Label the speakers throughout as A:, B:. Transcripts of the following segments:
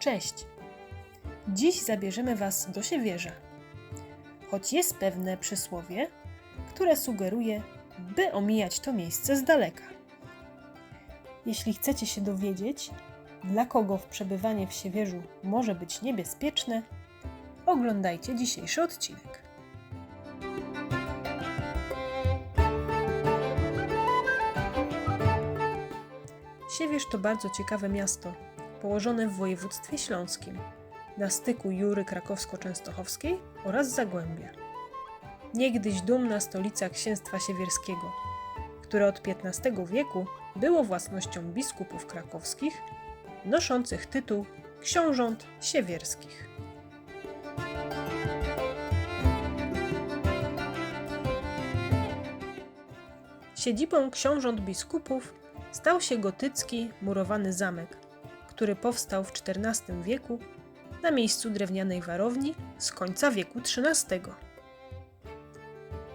A: Cześć! Dziś zabierzemy Was do Siewierza. Choć jest pewne przysłowie, które sugeruje, by omijać to miejsce z daleka. Jeśli chcecie się dowiedzieć, dla kogo w przebywanie w Siewierzu może być niebezpieczne, oglądajcie dzisiejszy odcinek. Siewierz to bardzo ciekawe miasto, położone w województwie śląskim, na styku Jury Krakowsko-Częstochowskiej oraz Zagłębia. Niegdyś dumna stolica księstwa siewierskiego, które od XV wieku było własnością biskupów krakowskich, noszących tytuł książąt siewierskich. Siedzibą książąt biskupów stał się gotycki murowany zamek, który powstał w XIV wieku na miejscu drewnianej warowni z końca wieku XIII.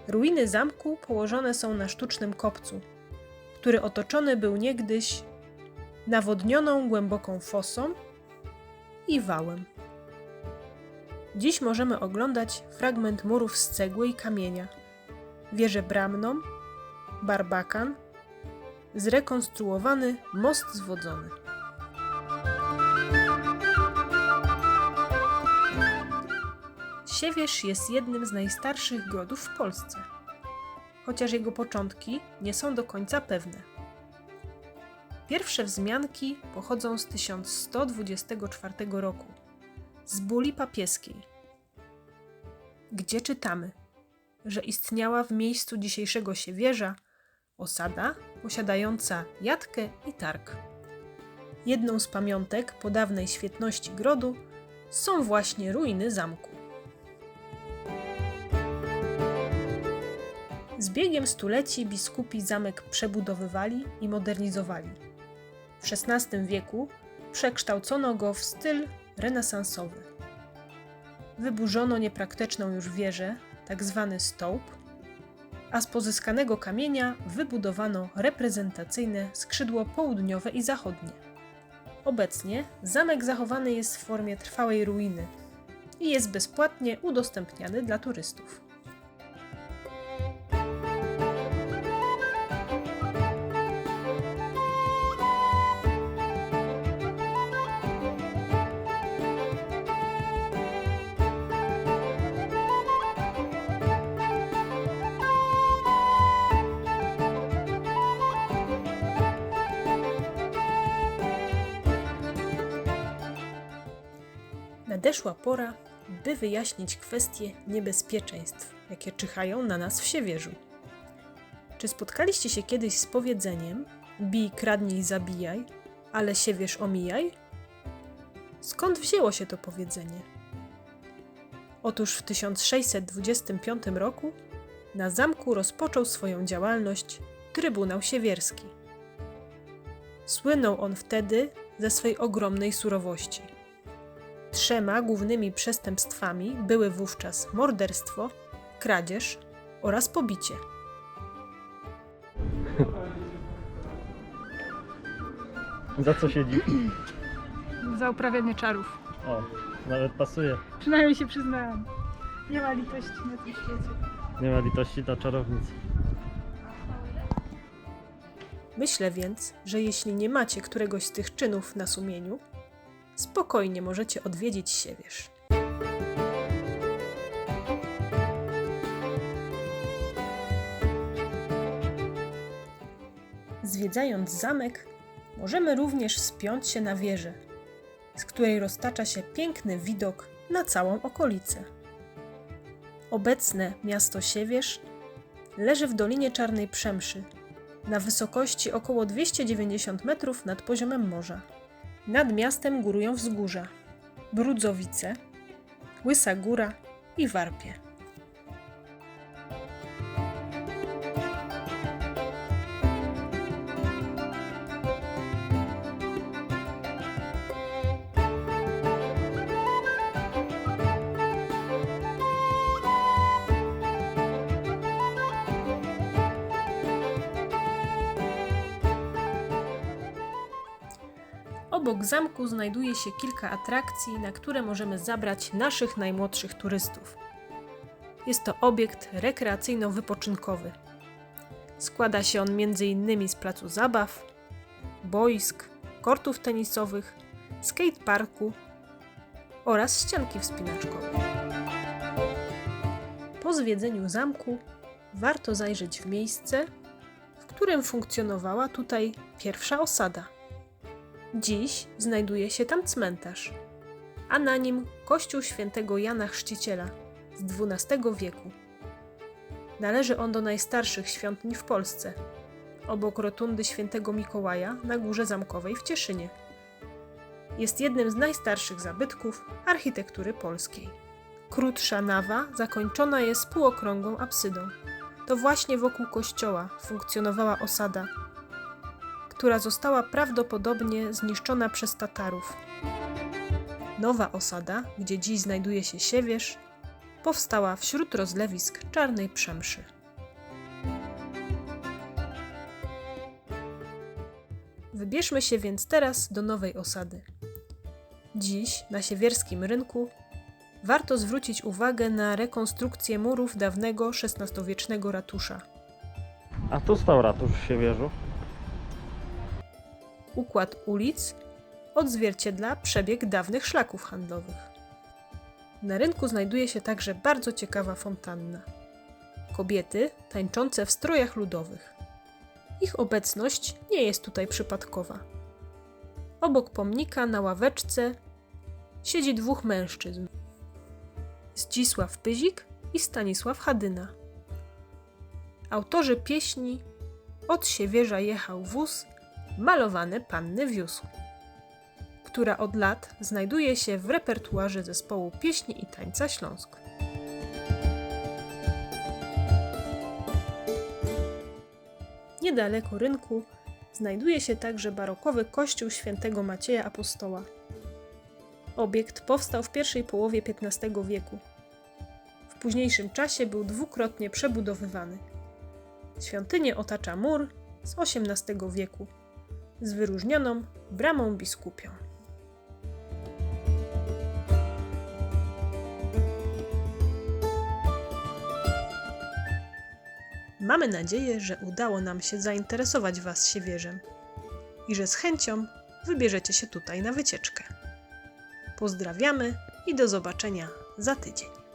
A: Ruiny zamku położone są na sztucznym kopcu, który otoczony był niegdyś nawodnioną głęboką fosą i wałem. Dziś możemy oglądać fragment murów z cegły i kamienia, wieżę bramną, barbakan, zrekonstruowany most zwodzony. Siewierz jest jednym z najstarszych grodów w Polsce, chociaż jego początki nie są do końca pewne. Pierwsze wzmianki pochodzą z 1124 roku, z buli papieskiej, gdzie czytamy, że istniała w miejscu dzisiejszego Siewierza osada posiadająca jatkę i targ. Jedną z pamiątek po dawnej świetności grodu są właśnie ruiny zamku. Z biegiem stuleci biskupi zamek przebudowywali i modernizowali. W XVI wieku przekształcono go w styl renesansowy. Wyburzono niepraktyczną już wieżę, tak zwany a z pozyskanego kamienia wybudowano reprezentacyjne skrzydło południowe i zachodnie. Obecnie zamek zachowany jest w formie trwałej ruiny i jest bezpłatnie udostępniany dla turystów. Nadeszła pora, by wyjaśnić kwestie niebezpieczeństw, jakie czyhają na nas w Siewierzu. Czy spotkaliście się kiedyś z powiedzeniem bij, kradnij, zabijaj, ale Siewierz omijaj? Skąd wzięło się to powiedzenie? Otóż w 1625 roku na zamku rozpoczął swoją działalność Trybunał Siewierski. Słynął on wtedy ze swej ogromnej surowości – Trzema głównymi przestępstwami były wówczas morderstwo, kradzież oraz pobicie.
B: Za co siedzi?
C: Za uprawianie czarów.
B: O, nawet pasuje.
C: Przynajmniej się przyznałam. Nie ma litości na tym świecie.
B: Nie ma litości dla czarownic.
A: Myślę więc, że jeśli nie macie któregoś z tych czynów na sumieniu, spokojnie możecie odwiedzić Siewierz. Zwiedzając zamek, możemy również wspiąć się na wieżę, z której roztacza się piękny widok na całą okolicę. Obecne miasto Siewierz leży w Dolinie Czarnej Przemszy, na wysokości około 290 metrów nad poziomem morza. Nad miastem górują wzgórza Brudzowice, Łysa Góra i Warpie. Obok zamku znajduje się kilka atrakcji, na które możemy zabrać naszych najmłodszych turystów. Jest to obiekt rekreacyjno-wypoczynkowy. Składa się on m.in. z placu zabaw, boisk, kortów tenisowych, skateparku oraz ścianki wspinaczkowej. Po zwiedzeniu zamku warto zajrzeć w miejsce, w którym funkcjonowała tutaj pierwsza osada. Dziś znajduje się tam cmentarz, a na nim kościół świętego Jana Chrzciciela z XII wieku. Należy on do najstarszych świątyń w Polsce, obok rotundy świętego Mikołaja na Górze Zamkowej w Cieszynie. Jest jednym z najstarszych zabytków architektury polskiej. Krótsza nawa zakończona jest półokrągłą absydą. To właśnie wokół kościoła funkcjonowała osada, która została prawdopodobnie zniszczona przez Tatarów. Nowa osada, gdzie dziś znajduje się siewierz, powstała wśród rozlewisk czarnej przemszy. Wybierzmy się więc teraz do nowej osady. Dziś na siewierskim rynku warto zwrócić uwagę na rekonstrukcję murów dawnego XVI-wiecznego ratusza.
B: A tu stał ratusz w Siewierzu.
A: Układ ulic odzwierciedla przebieg dawnych szlaków handlowych. Na rynku znajduje się także bardzo ciekawa fontanna. Kobiety tańczące w strojach ludowych. Ich obecność nie jest tutaj przypadkowa. Obok pomnika na ławeczce siedzi dwóch mężczyzn. Zdzisław Pyzik i Stanisław Hadyna. Autorzy pieśni Od siewierza jechał wóz, malowany Panny wiózł, która od lat znajduje się w repertuarze zespołu pieśni i tańca Śląsk. Niedaleko rynku znajduje się także barokowy kościół świętego Macieja Apostoła. Obiekt powstał w pierwszej połowie XV wieku. W późniejszym czasie był dwukrotnie przebudowywany. Świątynię otacza mur z XVIII wieku z wyróżnioną bramą biskupią. Mamy nadzieję, że udało nam się zainteresować Was siewierzem i że z chęcią wybierzecie się tutaj na wycieczkę. Pozdrawiamy i do zobaczenia za tydzień.